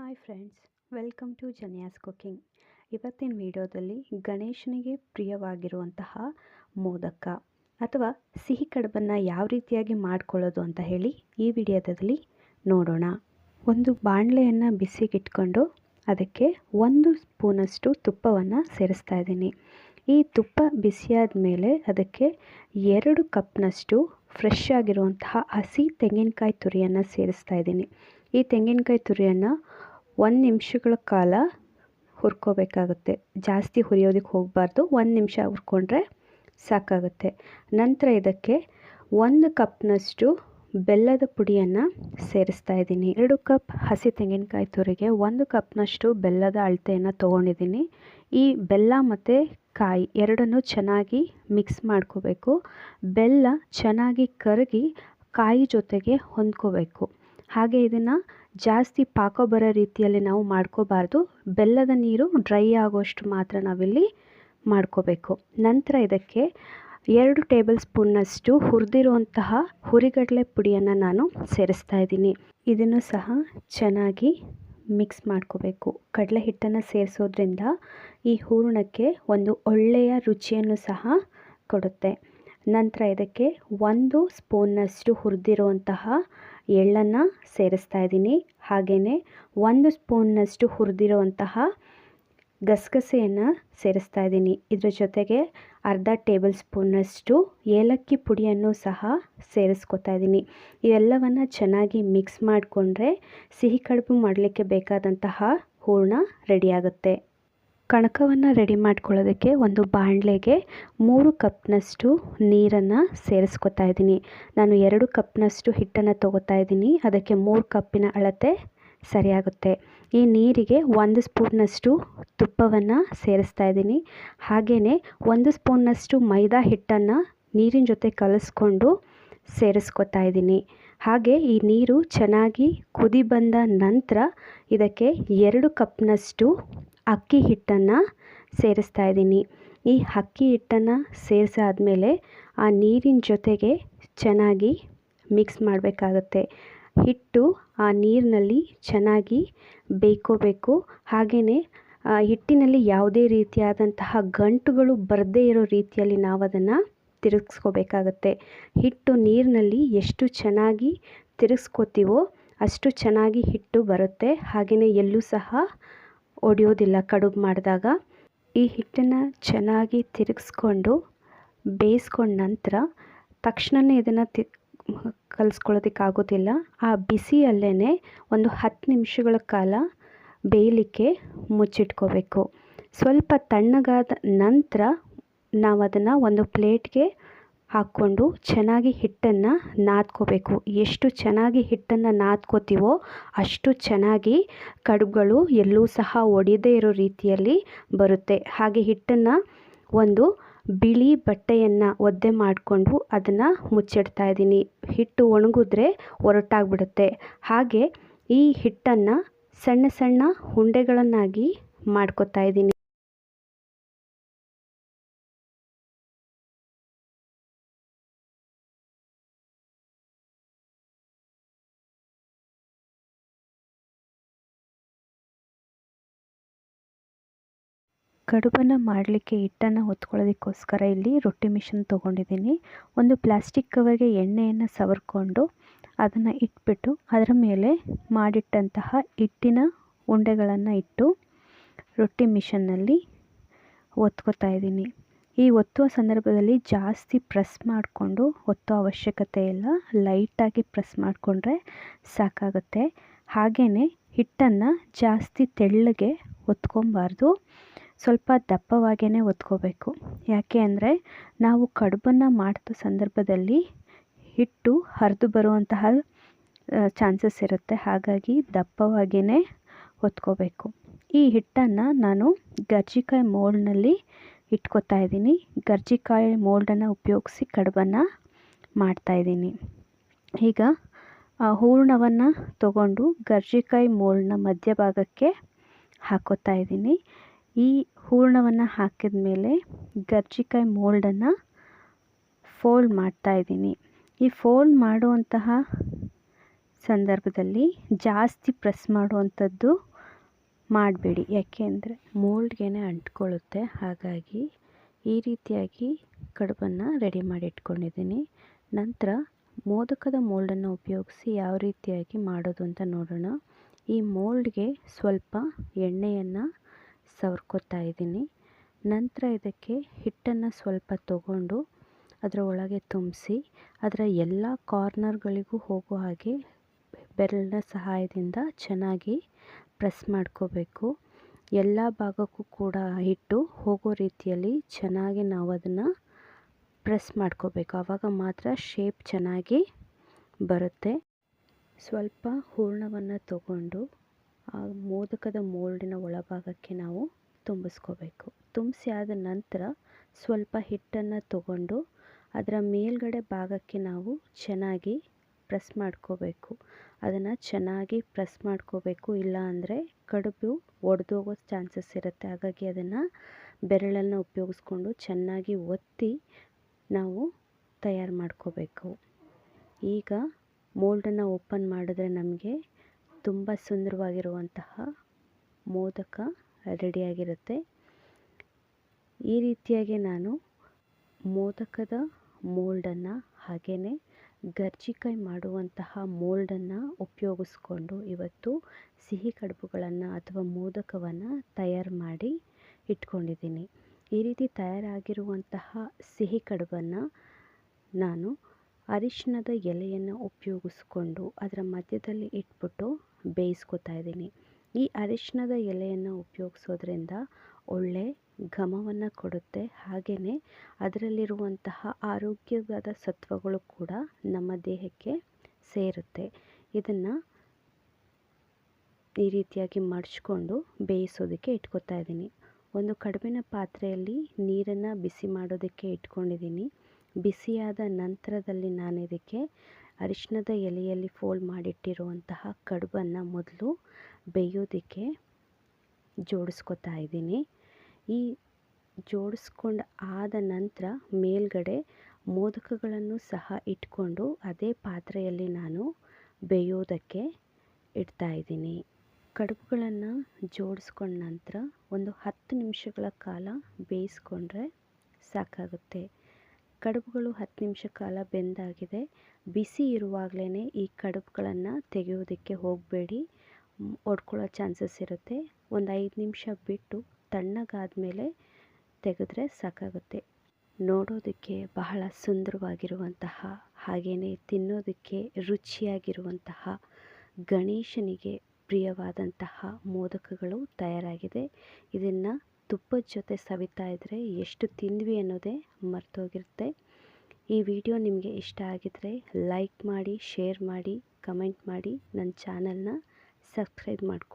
Hi friends welcome to Janiya's cooking ಇವತ್ತಿನ ವಿಡಿಯೋದಲ್ಲಿ ಗಣೇಶನಿಗೆ ಪ್ರಿಯವಾಗಿರುವಂತಹ ಮೋದಕ ಅಥವಾ ಸಿಹಿ ಕಡುಬನ್ನು ಯಾವ ರೀತಿಯಾಗಿ ಮಾಡಿಕೊಳ್ಳೋದು ಅಂತ ಹೇಳಿ ಈ ವಿಡಿಯೋದಲ್ಲಿ ನೋಡೋಣ. ಒಂದು ಬಾಣಲೆಯನ್ನು ಬಿಸಿಗಿಟ್ಕೊಂಡು ಅದಕ್ಕೆ ಒಂದು ಸ್ಪೂನಷ್ಟು ತುಪ್ಪವನ್ನು ಸೇರಿಸ್ತಾ ಇದ್ದೀನಿ. ಈ ತುಪ್ಪ ಬಿಸಿಯಾದ ಮೇಲೆ ಅದಕ್ಕೆ ಎರಡು ಕಪ್ನಷ್ಟು ಫ್ರೆಶ್ ಆಗಿರುವಂತಹ ಹಸಿ ತೆಂಗಿನಕಾಯಿ ತುರಿಯನ್ನು ಸೇರಿಸ್ತಾ ಇದ್ದೀನಿ. ಈ ತೆಂಗಿನಕಾಯಿ ತುರಿಯನ್ನು ಒಂದು ನಿಮಿಷಗಳ ಕಾಲ ಹುರ್ಕೋಬೇಕಾಗುತ್ತೆ. ಜಾಸ್ತಿ ಹುರಿಯೋದಕ್ಕೆ ಹೋಗಬಾರ್ದು. ಒಂದು ನಿಮಿಷ ಹುರ್ಕೊಂಡ್ರೆ ಸಾಕಾಗುತ್ತೆ. ನಂತರ ಇದಕ್ಕೆ ಒಂದು ಕಪ್ನಷ್ಟು ಬೆಲ್ಲದ ಪುಡಿಯನ್ನು ಸೇರಿಸ್ತಾ ಇದ್ದೀನಿ. ಎರಡು ಕಪ್ ಹಸಿ ತೆಂಗಿನಕಾಯಿ ತುರಿಗೆ, ಒಂದು ಕಪ್ನಷ್ಟು ಬೆಲ್ಲದ ಅಳತೆಯನ್ನು ತೊಗೊಂಡಿದ್ದೀನಿ. ಈ ಬೆಲ್ಲ ಮತ್ತು ಕಾಯಿ ಎರಡನ್ನೂ ಚೆನ್ನಾಗಿ ಮಿಕ್ಸ್ ಮಾಡ್ಕೋಬೇಕು. ಬೆಲ್ಲ ಚೆನ್ನಾಗಿ ಕರಗಿ ಕಾಯಿ ಜೊತೆಗೆ ಹೊಂದ್ಕೋಬೇಕು. ಹಾಗೆ ಇದನ್ನು ಜಾಸ್ತಿ ಪಾಕ ಬರೋ ರೀತಿಯಲ್ಲಿ ನಾವು ಮಾಡ್ಕೋಬಾರ್ದು. ಬೆಲ್ಲದ ನೀರು ಡ್ರೈ ಆಗೋಷ್ಟು ಮಾತ್ರ ನಾವಿಲ್ಲಿ ಮಾಡ್ಕೋಬೇಕು. ನಂತರ ಇದಕ್ಕೆ ಎರಡು ಟೇಬಲ್ ಸ್ಪೂನ್ನಷ್ಟು ಹುರಿದಿರುವಂತಹ ಹುರಿಗಡಲೆ ಪುಡಿಯನ್ನು ನಾನು ಸೇರಿಸ್ತಾ ಇದ್ದೀನಿ. ಇದನ್ನು ಸಹ ಚೆನ್ನಾಗಿ ಮಿಕ್ಸ್ ಮಾಡ್ಕೋಬೇಕು. ಕಡಲೆ ಹಿಟ್ಟನ್ನು ಸೇರಿಸೋದ್ರಿಂದ ಈ ಹೂರಣಕ್ಕೆ ಒಂದು ಒಳ್ಳೆಯ ರುಚಿಯನ್ನು ಸಹ ಕೊಡುತ್ತೆ. ನಂತರ ಇದಕ್ಕೆ ಒಂದು ಸ್ಪೂನ್ನಷ್ಟು ಹುರಿದಿರುವಂತಹ ಎಳ್ಳನ್ನು ಸೇರಿಸ್ತಾ ಇದ್ದೀನಿ. ಹಾಗೆಯೇ ಒಂದು ಸ್ಪೂನ್ನಷ್ಟು ಹುರಿದಿರುವಂತಹ ಗಸಗಸೆಯನ್ನು ಸೇರಿಸ್ತಾ ಇದ್ದೀನಿ. ಇದರ ಜೊತೆಗೆ ಅರ್ಧ ಟೇಬಲ್ ಸ್ಪೂನ್ನಷ್ಟು ಏಲಕ್ಕಿ ಪುಡಿಯನ್ನು ಸಹ ಸೇರಿಸ್ಕೊತಾ ಇದ್ದೀನಿ. ಇವೆಲ್ಲವನ್ನು ಚೆನ್ನಾಗಿ ಮಿಕ್ಸ್ ಮಾಡಿಕೊಂಡ್ರೆ ಸಿಹಿ ಕಡುಬು ಮಾಡಲಿಕ್ಕೆ ಬೇಕಾದಂತಹ ಹೂರಣ ರೆಡಿಯಾಗುತ್ತೆ. ಕಣಕವನ್ನು ರೆಡಿ ಮಾಡ್ಕೊಳ್ಳೋದಕ್ಕೆ ಒಂದು ಬಾಣಲೆಗೆ ಮೂರು ಕಪ್ನಷ್ಟು ನೀರನ್ನು ಸೇರಿಸ್ಕೊತಾ ಇದ್ದೀನಿ. ನಾನು ಎರಡು ಕಪ್ನಷ್ಟು ಹಿಟ್ಟನ್ನು ತೊಗೋತಾ ಇದ್ದೀನಿ. ಅದಕ್ಕೆ ಮೂರು ಕಪ್ಪಿನ ಅಳತೆ ಸರಿಯಾಗುತ್ತೆ. ಈ ನೀರಿಗೆ ಒಂದು ಸ್ಪೂನ್ನಷ್ಟು ತುಪ್ಪವನ್ನು ಸೇರಿಸ್ತಾ ಇದ್ದೀನಿ. ಹಾಗೆಯೇ ಒಂದು ಸ್ಪೂನ್ನಷ್ಟು ಮೈದಾ ಹಿಟ್ಟನ್ನು ನೀರಿನ ಜೊತೆ ಕಲಿಸ್ಕೊಂಡು ಸೇರಿಸ್ಕೊತಾ ಇದ್ದೀನಿ. ಹಾಗೆ ಈ ನೀರು ಚೆನ್ನಾಗಿ ಕುದಿ ಬಂದ ನಂತರ ಇದಕ್ಕೆ ಎರಡು ಕಪ್ನಷ್ಟು ಅಕ್ಕಿ ಹಿಟ್ಟನ್ನು ಸೇರಿಸ್ತಾ ಇದ್ದೀನಿ. ಈ ಅಕ್ಕಿ ಹಿಟ್ಟನ್ನು ಸೇರಿಸಾದ್ಮೇಲೆ ಆ ನೀರಿನ ಜೊತೆಗೆ ಚೆನ್ನಾಗಿ ಮಿಕ್ಸ್ ಮಾಡಬೇಕಾಗತ್ತೆ. ಹಿಟ್ಟು ಆ ನೀರಿನಲ್ಲಿ ಚೆನ್ನಾಗಿ ಬೇಯ್ಕೋಬೇಕು. ಹಾಗೆಯೇ ಹಿಟ್ಟಿನಲ್ಲಿ ಯಾವುದೇ ರೀತಿಯಾದಂತಹ ಗಂಟುಗಳು ಬರದೇ ಇರೋ ರೀತಿಯಲ್ಲಿ ನಾವು ಅದನ್ನು ತಿರುಗಿಸ್ಕೋಬೇಕಾಗತ್ತೆ. ಹಿಟ್ಟು ನೀರಿನಲ್ಲಿ ಎಷ್ಟು ಚೆನ್ನಾಗಿ ತಿರುಗಿಸ್ಕೋತೀವೋ ಅಷ್ಟು ಚೆನ್ನಾಗಿ ಹಿಟ್ಟು ಬರುತ್ತೆ. ಹಾಗೆಯೇ ಎಲ್ಲೂ ಸಹ ಒಡೆಯೋದಿಲ್ಲ ಕಡುಬು ಮಾಡಿದಾಗ ಈ ಹಿಟ್ಟನ್ನು ಚೆನ್ನಾಗಿ ತಿರುಗಿಸ್ಕೊಂಡು ಬೇಯಿಸ್ಕೊಂಡ ನಂತರ ತಕ್ಷಣವೇ ಇದನ್ನು ತಿ, ಕಲಿಸ್ಕೊಳ್ಳೋದಕ್ಕಾಗೋದಿಲ್ಲ. ಆ ಬಿಸಿಯಲ್ಲೇ ಒಂದು ಹತ್ತು ನಿಮಿಷಗಳ ಕಾಲ ಬೇಯಲಿಕ್ಕೆ ಮುಚ್ಚಿಟ್ಕೋಬೇಕು. ಸ್ವಲ್ಪ ತಣ್ಣಗಾದ ನಂತರ ನಾವು ಅದನ್ನು ಒಂದು ಪ್ಲೇಟ್ಗೆ ಹಾಕ್ಕೊಂಡು ಚೆನ್ನಾಗಿ ಹಿಟ್ಟನ್ನು ನಾದ್ಕೋಬೇಕು. ಎಷ್ಟು ಚೆನ್ನಾಗಿ ಹಿಟ್ಟನ್ನು ನಾದ್ಕೋತೀವೋ ಅಷ್ಟು ಚೆನ್ನಾಗಿ ಕಡುಬುಗಳು ಎಲ್ಲೂ ಸಹ ಒಡೆಯದೇ ಇರೋ ರೀತಿಯಲ್ಲಿ ಬರುತ್ತೆ. ಹಾಗೆ ಹಿಟ್ಟನ್ನು ಒಂದು ಬಿಳಿ ಬಟ್ಟೆಯನ್ನು ಒದ್ದೆ ಮಾಡಿಕೊಂಡು ಅದನ್ನು ಮುಚ್ಚಿಡ್ತಾ ಇದ್ದೀನಿ. ಹಿಟ್ಟು ಒಣಗಿದ್ರೆ ಒರಟಾಗ್ಬಿಡುತ್ತೆ. ಹಾಗೆ ಈ ಹಿಟ್ಟನ್ನು ಸಣ್ಣ ಸಣ್ಣ ಉಂಡೆಗಳನ್ನಾಗಿ ಮಾಡ್ಕೊತಾ ಇದ್ದೀನಿ. ಕಡುಬನ್ನು ಮಾಡಲಿಕ್ಕೆ ಹಿಟ್ಟನ್ನು ಹೊತ್ಕೊಳ್ಳೋದಕ್ಕೋಸ್ಕರ ಇಲ್ಲಿ ರೊಟ್ಟಿ ಮಿಷನ್ ತೊಗೊಂಡಿದ್ದೀನಿ. ಒಂದು ಪ್ಲಾಸ್ಟಿಕ್ ಕವರ್ಗೆ ಎಣ್ಣೆಯನ್ನು ಸವರ್ಕೊಂಡು ಅದನ್ನು ಇಟ್ಬಿಟ್ಟು ಅದರ ಮೇಲೆ ಮಾಡಿಟ್ಟಂತಹ ಹಿಟ್ಟಿನ ಉಂಡೆಗಳನ್ನು ಇಟ್ಟು ರೊಟ್ಟಿ ಮಿಷನ್ನಲ್ಲಿ ಒತ್ಕೋತಾ ಇದ್ದೀನಿ. ಈ ಒತ್ತುವ ಸಂದರ್ಭದಲ್ಲಿ ಜಾಸ್ತಿ ಪ್ರೆಸ್ ಮಾಡಿಕೊಂಡು ಒತ್ತೋ ಅವಶ್ಯಕತೆ ಇಲ್ಲ. ಲೈಟಾಗಿ ಪ್ರೆಸ್ ಮಾಡಿಕೊಂಡ್ರೆ ಸಾಕಾಗುತ್ತೆ. ಹಾಗೆಯೇ ಹಿಟ್ಟನ್ನು ಜಾಸ್ತಿ ತೆಳ್ಳಗೆ ಒತ್ಕೊಬಾರ್ದು. ಸ್ವಲ್ಪ ದಪ್ಪವಾಗೇ ಒತ್ಕೋಬೇಕು ಯಾಕೆ ಅಂದರೆ ನಾವು ಕಡುಬನ್ನು ಮಾಡಿದ ಸಂದರ್ಭದಲ್ಲಿ ಹಿಟ್ಟು ಹರಿದು ಬರುವಂತಹ ಚಾನ್ಸಸ್ ಇರುತ್ತೆ. ಹಾಗಾಗಿ ದಪ್ಪವಾಗೇ ಒತ್ಕೋಬೇಕು ಈ ಹಿಟ್ಟನ್ನು ನಾನು ಗರ್ಜಿಕಾಯಿ ಮೋಲ್ಡ್ನಲ್ಲಿ ಇಟ್ಕೋತಾ ಇದ್ದೀನಿ. ಗರ್ಜಿಕಾಯಿ ಮೋಲ್ಡನ್ನು ಉಪಯೋಗಿಸಿ ಕಡುಬನ್ನು ಮಾಡ್ತಾಯಿದ್ದೀನಿ ಈಗ ಹೂರಣವನ್ನು ತಗೊಂಡು ಗರ್ಜಿಕಾಯಿ ಮೋಲ್ಡ್ನ ಮಧ್ಯಭಾಗಕ್ಕೆ ಹಾಕೋತಾ ಇದ್ದೀನಿ. ಈ ಹೂರಣವನ್ನು ಹಾಕಿದ ಮೇಲೆ ಕರ್ಜಿಕಾಯಿ ಮೋಲ್ಡನ್ನು ಫೋಲ್ಡ್ ಮಾಡ್ತಾ ಇದ್ದೀನಿ. ಈ ಫೋಲ್ಡ್ ಮಾಡುವಂತಹ ಸಂದರ್ಭದಲ್ಲಿ ಜಾಸ್ತಿ ಪ್ರೆಸ್ ಮಾಡುವಂಥದ್ದು ಮಾಡಬೇಡಿ. ಯಾಕೆ ಅಂದರೆ ಮೋಲ್ಡ್ಗೆ ಅಂಟ್ಕೊಳ್ಳುತ್ತೆ. ಹಾಗಾಗಿ ಈ ರೀತಿಯಾಗಿ ಕಡುಬನ್ನು ರೆಡಿ ಮಾಡಿ ಇಟ್ಕೊಂಡಿದ್ದೀನಿ. ನಂತರ ಮೋದಕದ ಮೋಲ್ಡನ್ನು ಉಪಯೋಗಿಸಿ ಯಾವ ರೀತಿಯಾಗಿ ಮಾಡೋದು ಅಂತ ನೋಡೋಣ. ಈ ಮೋಲ್ಡ್ಗೆ ಸ್ವಲ್ಪ ಎಣ್ಣೆಯನ್ನು ಸವರ್ಕೋತಾ ಇದ್ದೀನಿ. ನಂತರ ಇದಕ್ಕೆ ಹಿಟ್ಟನ್ನು ಸ್ವಲ್ಪ ತಗೊಂಡು ಅದರ ಒಳಗೆ ತುಂಬಿಸಿ, ಅದರ ಎಲ್ಲ ಕಾರ್ನರ್ಗಳಿಗೂ ಹೋಗೋ ಹಾಗೆ ಬೆರಳಿನ ಸಹಾಯದಿಂದ ಚೆನ್ನಾಗಿ ಪ್ರೆಸ್ ಮಾಡ್ಕೋಬೇಕು. ಎಲ್ಲ ಭಾಗಕ್ಕೂ ಕೂಡ ಹಿಟ್ಟು ಹೋಗೋ ರೀತಿಯಲ್ಲಿ ಚೆನ್ನಾಗಿ ನಾವು ಅದನ್ನು ಪ್ರೆಸ್ ಮಾಡ್ಕೋಬೇಕು. ಆವಾಗ ಮಾತ್ರ ಶೇಪ್ ಚೆನ್ನಾಗಿ ಬರುತ್ತೆ. ಸ್ವಲ್ಪ ಹೂರಣವನ್ನು ತಗೊಂಡು ಆ ಮೋದಕದ ಮೋಲ್ಡಿನ ಒಳಭಾಗಕ್ಕೆ ನಾವು ತುಂಬಿಸ್ಕೋಬೇಕು. ತುಂಬಿಸಿ ಆದ ನಂತರ ಸ್ವಲ್ಪ ಹಿಟ್ಟನ್ನು ತಗೊಂಡು ಅದರ ಮೇಲ್ಗಡೆ ಭಾಗಕ್ಕೆ ನಾವು ಚೆನ್ನಾಗಿ ಪ್ರೆಸ್ ಮಾಡ್ಕೋಬೇಕು. ಅದನ್ನು ಚೆನ್ನಾಗಿ ಪ್ರೆಸ್ ಮಾಡ್ಕೋಬೇಕು. ಇಲ್ಲ ಅಂದರೆ ಕಡುಬು ಒಡೆದೋಗೋ ಚಾನ್ಸಸ್ ಇರುತ್ತೆ. ಹಾಗಾಗಿ ಅದನ್ನು ಬೆರಳನ್ನು ಉಪಯೋಗಿಸ್ಕೊಂಡು ಚೆನ್ನಾಗಿ ಒತ್ತಿ ನಾವು ತಯಾರು ಮಾಡ್ಕೋಬೇಕು. ಈಗ ಮೋಲ್ಡನ್ನು ಓಪನ್ ಮಾಡಿದ್ರೆ ನಮಗೆ ತುಂಬ ಸುಂದರವಾಗಿರುವಂತಹ ಮೋದಕ ರೆಡಿಯಾಗಿರುತ್ತೆ. ಈ ರೀತಿಯಾಗಿ ನಾನು ಮೋದಕದ ಮೋಲ್ಡನ್ನು ಹಾಗೆಯೇ ಗರ್ಜಿಕಾಯಿ ಮಾಡುವಂತಹ ಮೋಲ್ಡನ್ನು ಉಪಯೋಗಿಸ್ಕೊಂಡು ಇವತ್ತು ಸಿಹಿ ಕಡುಬುಗಳನ್ನು ಅಥವಾ ಮೋದಕವನ್ನು ತಯಾರು ಮಾಡಿ ಇಟ್ಕೊಂಡಿದ್ದೀನಿ. ಈ ರೀತಿ ತಯಾರಾಗಿರುವಂತಹ ಸಿಹಿ ಕಡುಬನ್ನು ನಾನು ಅರಿಶಿಣದ ಎಲೆಯನ್ನು ಉಪಯೋಗಿಸ್ಕೊಂಡು ಅದರ ಮಧ್ಯದಲ್ಲಿ ಇಟ್ಬಿಟ್ಟು ಬೇಯಿಸ್ಕೊತಾ ಇದ್ದೀನಿ. ಈ ಅರಿಶಿಣದ ಎಲೆಯನ್ನು ಉಪಯೋಗಿಸೋದ್ರಿಂದ ಒಳ್ಳೆ ಘಮವನ್ನು ಕೊಡುತ್ತೆ. ಹಾಗೆಯೇ ಅದರಲ್ಲಿರುವಂತಹ ಆರೋಗ್ಯವಾದ ಸತ್ವಗಳು ಕೂಡ ನಮ್ಮ ದೇಹಕ್ಕೆ ಸೇರುತ್ತೆ. ಇದನ್ನು ಈ ರೀತಿಯಾಗಿ ಮಡಚ್ಕೊಂಡು ಬೇಯಿಸೋದಕ್ಕೆ ಇಟ್ಕೊತಾ ಇದ್ದೀನಿ. ಒಂದು ಕಡುಬಿನ ಪಾತ್ರೆಯಲ್ಲಿ ನೀರನ್ನು ಬಿಸಿ ಮಾಡೋದಕ್ಕೆ ಇಟ್ಕೊಂಡಿದ್ದೀನಿ. ಬಿಸಿಯಾದ ನಂತರದಲ್ಲಿ ನಾನು ಇದಕ್ಕೆ ಅರಿಶಿಣದ ಎಲೆಯಲ್ಲಿ ಫೋಲ್ಡ್ ಮಾಡಿಟ್ಟಿರುವಂತಹ ಕಡುಬನ್ನು ಮೊದಲು ಬೇಯೋದಕ್ಕೆ ಜೋಡಿಸ್ಕೊತಾ ಇದ್ದೀನಿ. ಈ ಜೋಡಿಸ್ಕೊಂಡು ಆದ ನಂತರ ಮೇಲ್ಗಡೆ ಮೋದಕಗಳನ್ನು ಸಹ ಇಟ್ಕೊಂಡು ಅದೇ ಪಾತ್ರೆಯಲ್ಲಿ ನಾನು ಬೇಯೋದಕ್ಕೆ ಇಡ್ತಾ ಇದ್ದೀನಿ. ಕಡುಬುಗಳನ್ನು ಜೋಡಿಸ್ಕೊಂಡ ನಂತರ ಒಂದು ಹತ್ತು ನಿಮಿಷಗಳ ಕಾಲ ಬೇಯಿಸ್ಕೊಂಡ್ರೆ ಸಾಕಾಗುತ್ತೆ. ಕಡುಬುಗಳು ಹತ್ತು ನಿಮಿಷ ಕಾಲ ಬೆಂದಾಗಿದೆ. ಬಿಸಿ ಇರುವಾಗಲೇ ಈ ಕಡುಬುಗಳನ್ನು ತೆಗೆಯೋದಕ್ಕೆ ಹೋಗಬೇಡಿ. ಒಡ್ಕೊಳ್ಳೋ ಚಾನ್ಸಸ್ ಇರುತ್ತೆ. ಒಂದು ಐದು ನಿಮಿಷ ಬಿಟ್ಟು ತಣ್ಣಗಾದ ಮೇಲೆ ತೆಗೆದ್ರೆ ಸಾಕಾಗುತ್ತೆ. ನೋಡೋದಕ್ಕೆ ಬಹಳ ಸುಂದರವಾಗಿರುವಂತಹ ಹಾಗೆಯೇ ತಿನ್ನೋದಕ್ಕೆ ರುಚಿಯಾಗಿರುವಂತಹ, ಗಣೇಶನಿಗೆ ಪ್ರಿಯವಾದಂತಹ ಮೋದಕಗಳು ತಯಾರಾಗಿದೆ. ಇದನ್ನು ತುಪ್ಪದ ಜೊತೆ ಸವಿತಾ ಇದ್ದರೆ ಎಷ್ಟು ತಿಂದ್ವಿ ಅನ್ನೋದೇ ಮರ್ತೋಗಿರುತ್ತೆ. ಈ ವಿಡಿಯೋ ನಿಮಗೆ ಇಷ್ಟ ಆಗಿದರೆ ಲೈಕ್ ಮಾಡಿ, ಶೇರ್ ಮಾಡಿ, ಕಮೆಂಟ್ ಮಾಡಿ ನನ್ನ ಚಾನಲ್ನ ಸಬ್ಸ್ಕ್ರೈಬ್ ಮಾಡ್ಕೊ